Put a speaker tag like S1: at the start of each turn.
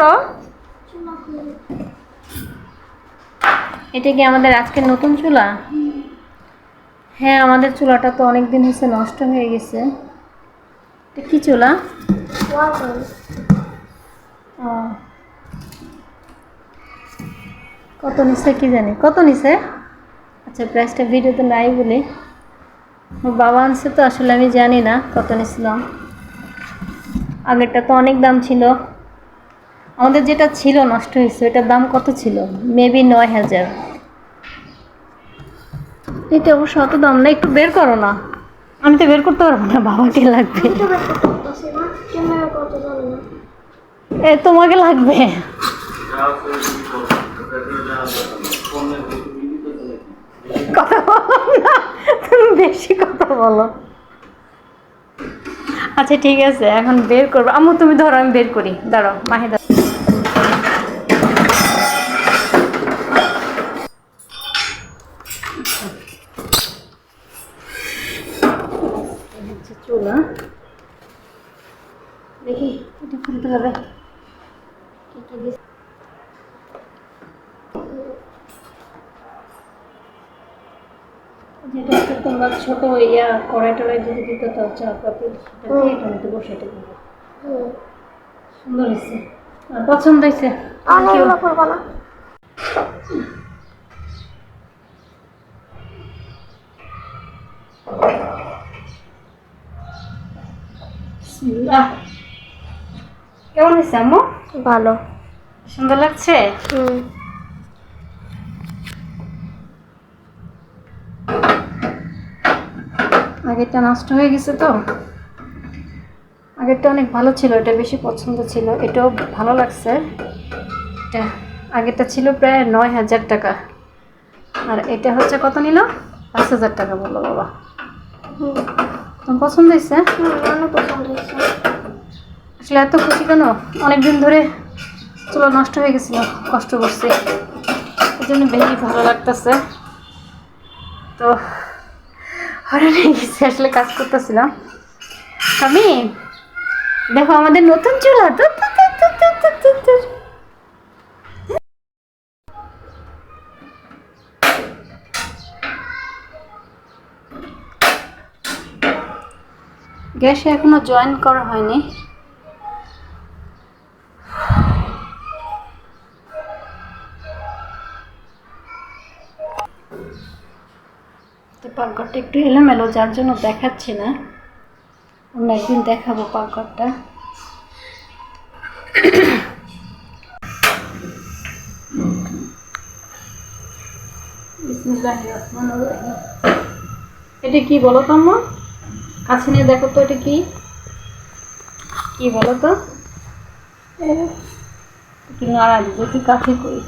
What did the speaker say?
S1: করো। এটা কি আমাদের আজকের নতুন চুলা? হ্যাঁ আমাদের চুলাটা তো অনেক দিন হয়েছে নষ্ট হয়ে গেছে। এটা কি চুলা? ও। কত নিছে কি জানি? কত নিছে? আচ্ছা প্রাইসটা ভিডিওতে নাই বলে। বাবা আনছে তো আসলে আমি জানি না কত নিছিলাম। আগেরটা তো অনেক দাম ছিল। আমাদের যেটা ছিল নষ্ট হয়েছে এটার দাম কত ছিল? মেবি নয় হাজার। এটা অবশ্য অত দাম না একটু বের করো না। আমি তো বের করতে পারব না বাবাকে লাগবে। এ তোমাকে লাগবে। কথা বলো না তুমি বেশি কথা বলো। আচ্ছা ঠিক আছে এখন বের করব। আম্মু তুমি ধরো আমি বের করি। দাঁড়াও মাহিদা চুলা দেখি এটা খুলতে হবে। কি কি দিস- যেটা হচ্ছে তোমরা ছোট ইয়া কড়াই টড়াই যদি দিতে তো চা পাতি সেটা দিয়ে টমেটো বসাতে পারবে সুন্দর হয়েছে। আর পছন্দ হয়েছে? Thank you. বিসমিল্লাহ। কেমন হয়েছে আম্মু?
S2: ভালো।
S1: সুন্দর লাগছে?
S2: হুম।
S1: আগেরটা নষ্ট হয়ে গেছে তো। আগেরটা অনেক ভালো ছিল এটা বেশি পছন্দ ছিল। এটাও ভালো লাগছে। এটা আগেরটা ছিল প্রায় নয় হাজার টাকা। আর এটা হচ্ছে কত নিল? পাঁচ হাজার টাকা বলল বাবা। পছন্দ হয়েছে?
S2: হুম, অনেক পছন্দ হয়েছে।
S1: আসলে এত খুশি কেন? অনেকদিন ধরে চুলো নষ্ট হয়ে গেছিল কষ্ট করছি। এই জন্য বেশি ভালো লাগতেছে। তো হঠাৎ হয়ে গেছে আসলে কাজ করতেছিলাম আমি দেখো আমাদের নতুন চুলা তো তো, তো, তো, তো, তো, তো, তো। গ্যাসে এখনও জয়েন করা হয়নি। তো পাকঘরটা একটু এলোমেলো, যার জন্য দেখাচ্ছি না। অন্য একদিন দেখাবো পাকঘরটা এটা কি বলো তো আম্মা না নিয়ে দেখো তো এটা কি? কি বলো তো? কি নারাজ যদি কাছে কই